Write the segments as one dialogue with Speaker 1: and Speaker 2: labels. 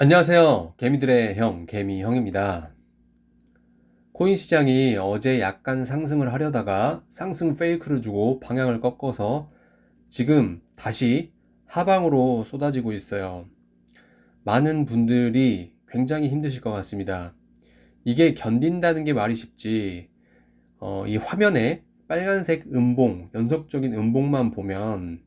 Speaker 1: 안녕하세요. 개미들의 형, 개미형입니다. 코인 시장이 어제 약간 상승을 하려다가 상승 페이크를 주고 방향을 꺾어서 지금 다시 하방으로 쏟아지고 있어요. 많은 분들이 굉장히 힘드실 것 같습니다. 이게 견딘다는 게 말이 쉽지, 어, 이 화면에 빨간색 음봉, 연속적인 음봉만 보면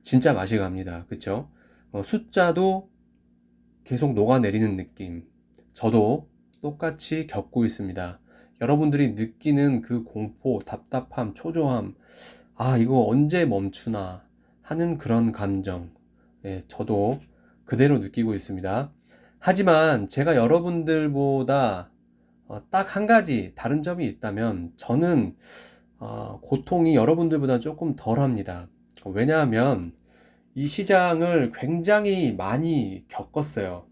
Speaker 1: 진짜 맛이 갑니다. 그쵸? 어, 숫자도 계속 녹아내리는 느낌. 저도 똑같이 겪고 있습니다. 여러분들이 느끼는 그 공포, 답답함, 초조함, 아, 이거 언제 멈추나 하는 그런 감정. 예, 저도 그대로 느끼고 있습니다. 하지만 제가 여러분들보다 어, 딱한 가지 다른 점이 있다면 저는 어, 고통이 여러분들보다 조금 덜 합니다. 왜냐하면 이 시장을 굉장히 많이 겪었어요.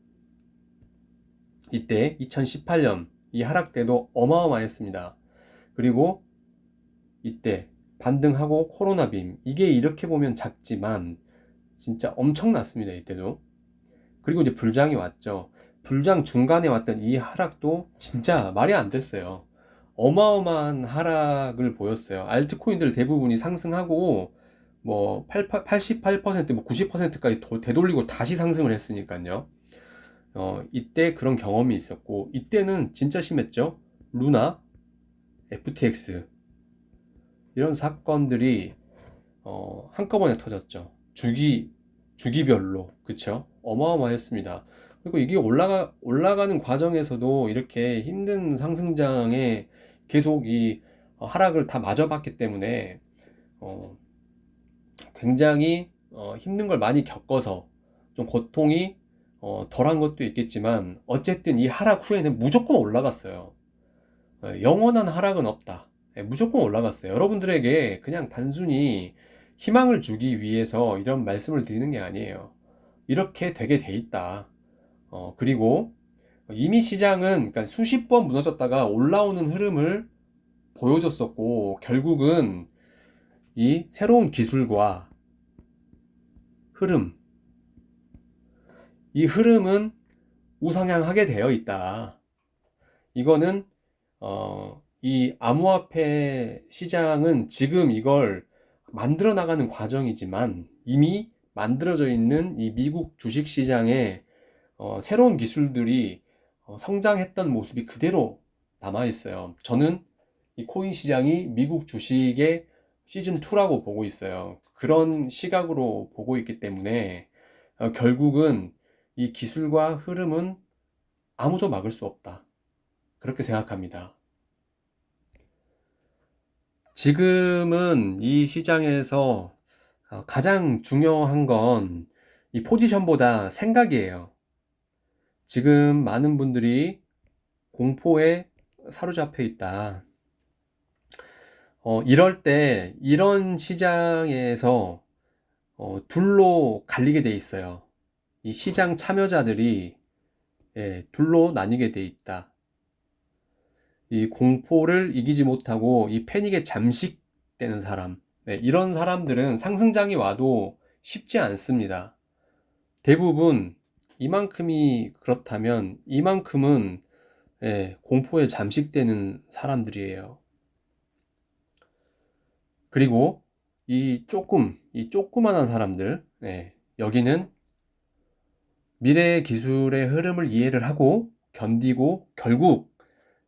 Speaker 1: 이때 2018년 이 하락 때도 어마어마했습니다. 그리고 이때 반등하고 코로나 빔 이게 이렇게 보면 작지만 진짜 엄청났습니다. 이때도. 그리고 이제 불장이 왔죠. 불장 중간에 왔던 이 하락도 진짜 말이 안 됐어요. 어마어마한 하락을 보였어요. 알트코인들 대부분이 상승하고 뭐 88%, 뭐 90%까지 되돌리고 다시 상승을 했으니까요. 어, 이때 그런 경험이 있었고, 이때는 진짜 심했죠. 루나, FTX 이런 사건들이 어, 한꺼번에 터졌죠. 주기 주기별로 그쵸? 어마어마했습니다. 그리고 이게 올라가 올라가는 과정에서도 이렇게 힘든 상승장에 계속 이 하락을 다 맞아봤기 때문에 어, 굉장히 어, 힘든 걸 많이 겪어서 좀 고통이 어, 덜한 것도 있겠지만 어쨌든 이 하락 후에는 무조건 올라갔어요. 어, 영원한 하락은 없다. 예, 무조건 올라갔어요. 여러분들에게 그냥 단순히 희망을 주기 위해서 이런 말씀을 드리는 게 아니에요. 이렇게 되게 돼 있다. 어, 그리고 이미 시장은 그러니까 수십 번 무너졌다가 올라오는 흐름을 보여줬었고 결국은 이 새로운 기술과 흐름, 이 흐름은 우상향하게 되어 있다. 이거는 어, 이 암호화폐 시장은 지금 이걸 만들어 나가는 과정이지만 이미 만들어져 있는 이 미국 주식 시장에 어, 새로운 기술들이 어, 성장했던 모습이 그대로 남아 있어요. 저는 이 코인 시장이 미국 주식의 시즌 2라고 보고 있어요. 그런 시각으로 보고 있기 때문에 어, 결국은 이 기술과 흐름은 아무도 막을 수 없다. 그렇게 생각합니다. 지금은 이 시장에서 어, 가장 중요한 건 이 포지션보다 생각이에요. 지금 많은 분들이 공포에 사로잡혀 있다. 어, 이럴 때 이런 시장에서 어, 둘로 갈리게 돼 있어요. 이 시장 참여자들이 예, 둘로 나뉘게 돼 있다. 이 공포를 이기지 못하고 이 패닉에 잠식되는 사람, 네, 이런 사람들은 상승장이 와도 쉽지 않습니다. 대부분 이만큼이 그렇다면 이만큼은 예, 공포에 잠식되는 사람들이에요. 그리고 이 조금, 이 조그만한 사람들, 네, 여기는 미래 기술의 흐름을 이해를 하고 견디고 결국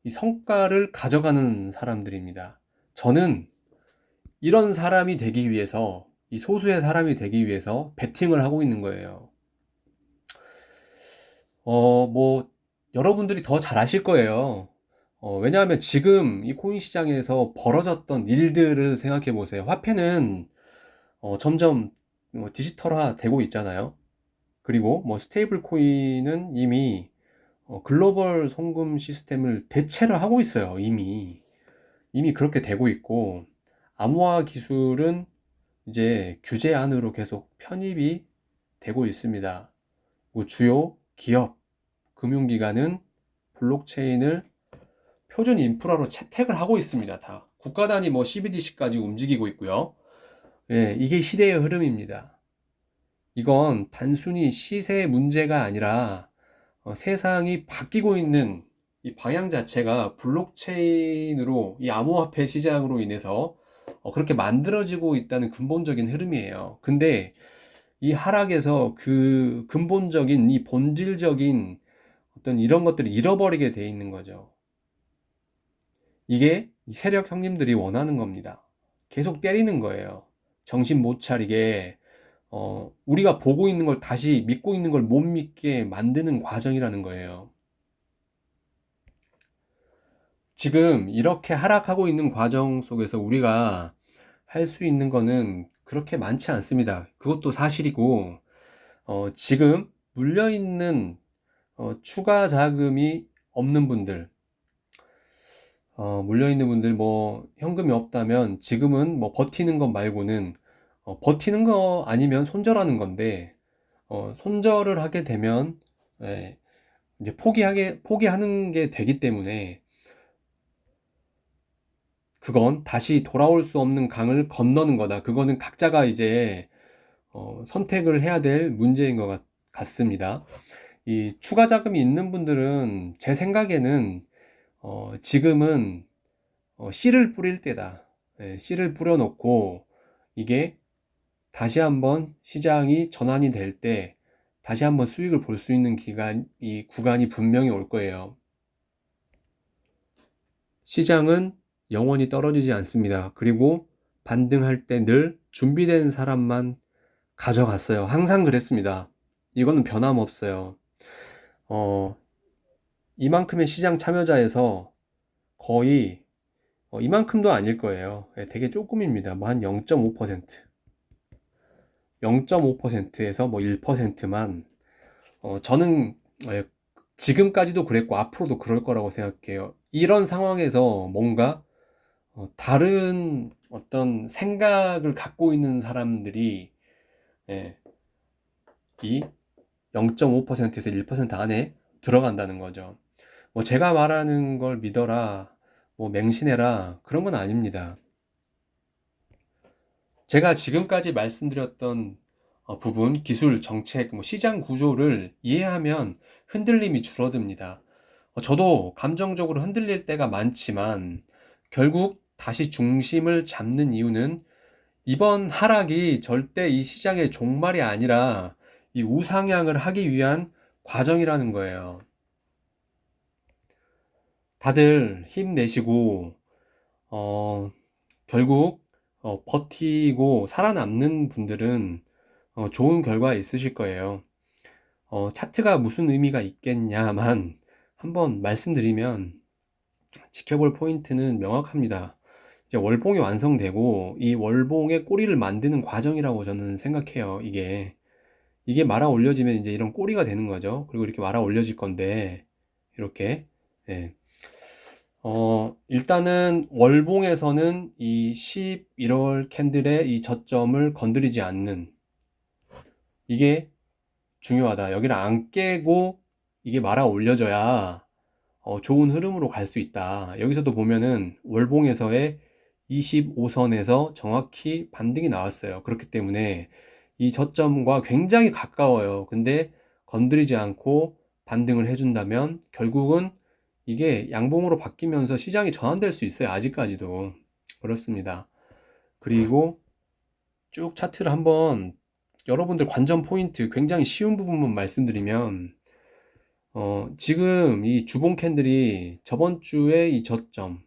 Speaker 1: 이 성과를 가져가는 사람들입니다. 저는 이런 사람이 되기 위해서, 이 소수의 사람이 되기 위해서 베팅을 하고 있는 거예요. 어, 뭐, 여러분들이 더 잘 아실 거예요. 어, 왜냐하면 지금 이 코인 시장에서 벌어졌던 일들을 생각해 보세요. 화폐는 어, 점점 뭐 디지털화 되고 있잖아요. 그리고 뭐 스테이블 코인은 이미 어, 글로벌 송금 시스템을 대체를 하고 있어요. 이미. 이미 그렇게 되고 있고, 암호화 기술은 이제 규제 안으로 계속 편입이 되고 있습니다. 뭐 주요 기업, 금융기관은 블록체인을 표준 인프라로 채택을 하고 있습니다. 다. 국가 단위 뭐 CBDC까지 움직이고 있고요. 예, 이게 시대의 흐름입니다. 이건 단순히 시세의 문제가 아니라 어, 세상이 바뀌고 있는 이 방향 자체가 블록체인으로 이 암호화폐 시장으로 인해서 어, 그렇게 만들어지고 있다는 근본적인 흐름이에요. 근데 이 하락에서 그 근본적인 이 본질적인 어떤 이런 것들을 잃어버리게 돼 있는 거죠. 이게 세력 형님들이 원하는 겁니다. 계속 때리는 거예요. 정신 못 차리게 어, 우리가 보고 있는 걸 다시 믿고 있는 걸 못 믿게 만드는 과정이라는 거예요. 지금 이렇게 하락하고 있는 과정 속에서 우리가 할 수 있는 거는 그렇게 많지 않습니다. 그것도 사실이고, 어, 지금 물려있는 어, 추가 자금이 없는 분들, 어, 물려있는 분들 뭐 현금이 없다면 지금은 뭐 버티는 것 말고는 어, 버티는 거 아니면 손절하는 건데 어, 손절을 하게 되면 예, 이제 포기하게 포기하는 게 되기 때문에 그건 다시 돌아올 수 없는 강을 건너는 거다. 그거는 각자가 이제 어, 선택을 해야 될 문제인 것 같, 같습니다. 이 추가 자금이 있는 분들은 제 생각에는 어, 지금은 어, 씨를 뿌릴 때다. 예, 씨를 뿌려놓고 이게 다시 한번 시장이 전환이 될 때 다시 한번 수익을 볼 수 있는 기간, 이 구간이 분명히 올 거예요. 시장은 영원히 떨어지지 않습니다. 그리고 반등할 때 늘 준비된 사람만 가져갔어요. 항상 그랬습니다. 이거는 변함없어요. 어, 이만큼의 시장 참여자에서 거의 어, 이만큼도 아닐 거예요. 예, 되게 조금입니다. 뭐한 0.5%. 0.5%에서 뭐 1%만 어, 저는 예, 지금까지도 그랬고 앞으로도 그럴 거라고 생각해요. 이런 상황에서 뭔가 어, 다른 어떤 생각을 갖고 있는 사람들이 예, 이 0.5%에서 1% 안에 들어간다는 거죠. 뭐 제가 말하는 걸 믿어라, 뭐 맹신해라 그런 건 아닙니다. 제가 지금까지 말씀드렸던 어, 부분, 기술, 정책, 뭐 시장 구조를 이해하면 흔들림이 줄어듭니다. 어, 저도 감정적으로 흔들릴 때가 많지만 결국 다시 중심을 잡는 이유는 이번 하락이 절대 이 시장의 종말이 아니라 이 우상향을 하기 위한 과정이라는 거예요. 다들 힘내시고, 어, 결국, 어, 버티고 살아남는 분들은 어, 좋은 결과 있으실 거예요. 어, 차트가 무슨 의미가 있겠냐만 한번 말씀드리면 지켜볼 포인트는 명확합니다. 이제 월봉이 완성되고 이 월봉의 꼬리를 만드는 과정이라고 저는 생각해요. 이게 이게 말아 올려지면 이제 이런 꼬리가 되는 거죠. 그리고 이렇게 말아 올려질 건데 이렇게 예. 어, 일단은 월봉에서는 이 11월 캔들의 이 저점을 건드리지 않는 이게 중요하다. 여기를 안 깨고 이게 말아 올려져야 어, 좋은 흐름으로 갈 수 있다. 여기서도 보면은 월봉에서의 25선에서 정확히 반등이 나왔어요. 그렇기 때문에 이 저점과 굉장히 가까워요. 근데 건드리지 않고 반등을 해준다면 결국은 이게 양봉으로 바뀌면서 시장이 전환될 수 있어요. 아직까지도. 그렇습니다. 그리고 쭉 차트를 한번 여러분들 관전 포인트 굉장히 쉬운 부분만 말씀드리면 어, 지금 이 주봉 캔들이 저번 주에 이 저점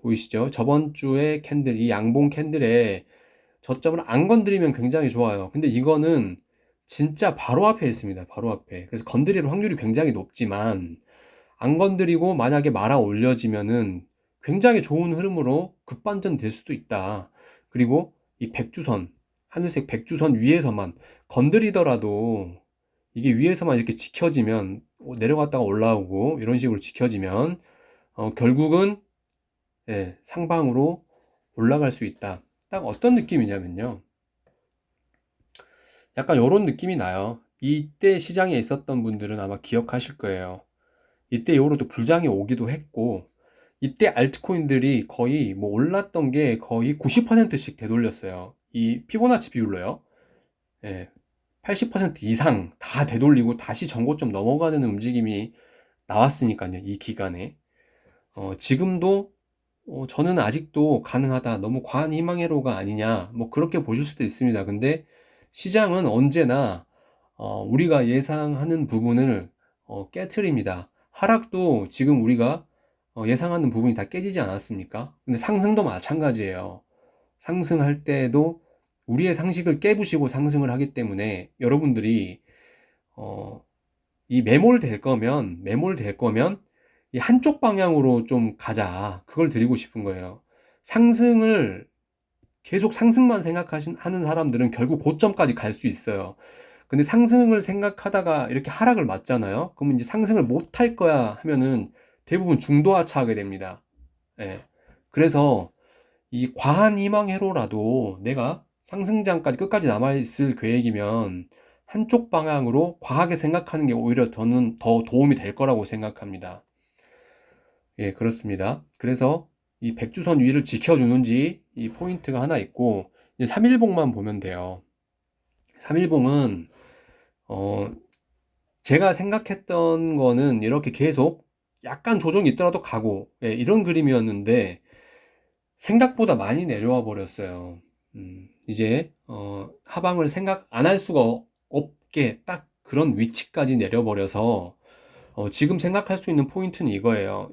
Speaker 1: 보이시죠? 저번 주에 캔들, 이 양봉 캔들에 저점을 안 건드리면 굉장히 좋아요. 근데 이거는 진짜 바로 앞에 있습니다. 바로 앞에. 그래서 건드릴 확률이 굉장히 높지만 안 건드리고 만약에 말아 올려지면은 굉장히 좋은 흐름으로 급반전 될 수도 있다. 그리고 이 백주선, 하늘색 백주선 위에서만 건드리더라도 이게 위에서만 이렇게 지켜지면 내려갔다가 올라오고 이런 식으로 지켜지면 어, 결국은 예, 상방으로 올라갈 수 있다. 딱 어떤 느낌이냐면요. 약간 이런 느낌이 나요. 이때 시장에 있었던 분들은 아마 기억하실 거예요. 이때 요로도 불장이 오기도 했고, 이때 알트코인들이 거의 뭐 올랐던 게 거의 90%씩 되돌렸어요. 이 피보나치 비율로요. 예, 80% 이상 다 되돌리고 다시 전고점 넘어가는 움직임이 나왔으니까요. 이 기간에. 어, 지금도 어, 저는 아직도 가능하다. 너무 과한 희망회로가 아니냐. 뭐 그렇게 보실 수도 있습니다. 근데 시장은 언제나 어, 우리가 예상하는 부분을 어, 깨트립니다. 하락도 지금 우리가 어, 예상하는 부분이 다 깨지지 않았습니까? 근데 상승도 마찬가지예요. 상승할 때도 우리의 상식을 깨부시고 상승을 하기 때문에 여러분들이 어, 이 매몰 될 거면 매몰 될 거면 이 한쪽 방향으로 좀 가자. 그걸 드리고 싶은 거예요. 상승을 계속 상승만 생각하는 사람들은 결국 고점까지 갈 수 있어요. 근데 상승을 생각하다가 이렇게 하락을 맞잖아요. 그러면 이제 상승을 못 할 거야 하면은 대부분 중도 하차하게 됩니다. 예. 그래서 이 과한 희망회로라도 내가 상승장까지 끝까지 남아있을 계획이면 한쪽 방향으로 과하게 생각하는 게 오히려 저는 더 도움이 될 거라고 생각합니다. 예, 그렇습니다. 그래서 이 백주선 위를 지켜주는지 이 포인트가 하나 있고, 이제 3일봉만 보면 돼요. 3일봉은, 어, 제가 생각했던 거는 이렇게 계속 약간 조정이 있더라도 가고, 예, 이런 그림이었는데, 생각보다 많이 내려와 버렸어요. 음, 이제, 어, 하방을 생각 안 할 수가 없게 딱 그런 위치까지 내려버려서, 어, 지금 생각할 수 있는 포인트는 이거예요.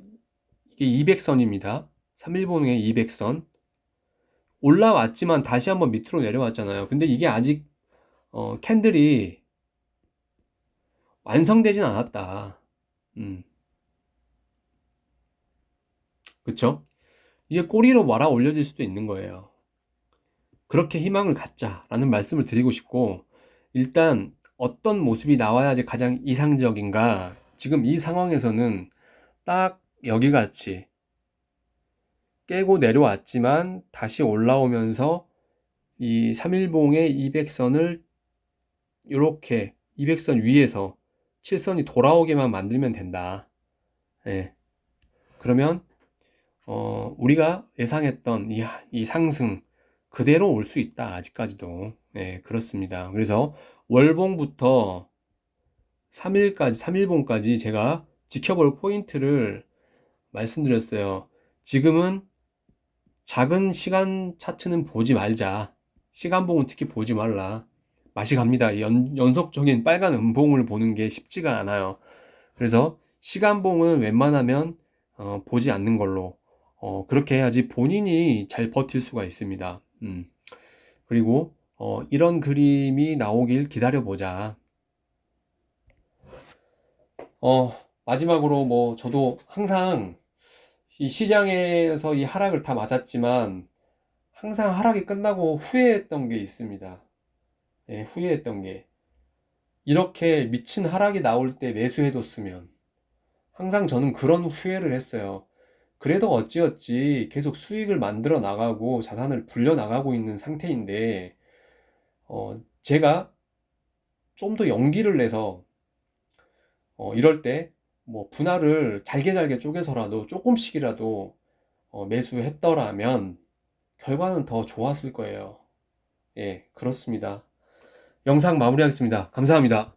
Speaker 1: 이게 200선입니다. 3일봉의 200선. 올라왔지만 다시 한번 밑으로 내려왔잖아요. 근데 이게 아직 어, 캔들이 완성되진 않았다. 음. 그쵸? 이게 꼬리로 말아 올려질 수도 있는 거예요. 그렇게 희망을 갖자라는 말씀을 드리고 싶고, 일단 어떤 모습이 나와야지 가장 이상적인가? 지금 이 상황에서는 딱 여기 같이 깨고 내려왔지만 다시 올라오면서 이 3일봉의 200선을 이렇게 200선 위에서 7선이 돌아오게만 만들면 된다. 예. 그러면 어, 우리가 예상했던 이, 이 상승 그대로 올 수 있다. 아직까지도. 예, 그렇습니다. 그래서 월봉부터 3일까지, 3일봉까지 제가 지켜볼 포인트를 말씀드렸어요. 지금은 작은 시간 차트는 보지 말자. 시간봉은 특히 보지 말라. 맛이 갑니다. 연, 연속적인 빨간 음봉을 보는 게 쉽지가 않아요. 그래서 시간봉은 웬만하면 어, 보지 않는 걸로 어, 그렇게 해야지 본인이 잘 버틸 수가 있습니다. 음. 그리고 어, 이런 그림이 나오길 기다려보자. 어, 마지막으로 뭐 저도 항상 이 시장에서 이 하락을 다 맞았지만 항상 하락이 끝나고 후회했던 게 있습니다. 예, 후회했던 게 이렇게 미친 하락이 나올 때 매수해뒀으면 항상 저는 그런 후회를 했어요. 그래도 어찌어찌 계속 수익을 만들어 나가고 자산을 불려 나가고 있는 상태인데 어, 제가 좀 더 용기를 내서 어, 이럴 때 뭐 분할을 잘게 잘게 쪼개서라도 조금씩이라도 어, 매수했더라면 결과는 더 좋았을 거예요. 예, 그렇습니다. 영상 마무리하겠습니다. 감사합니다.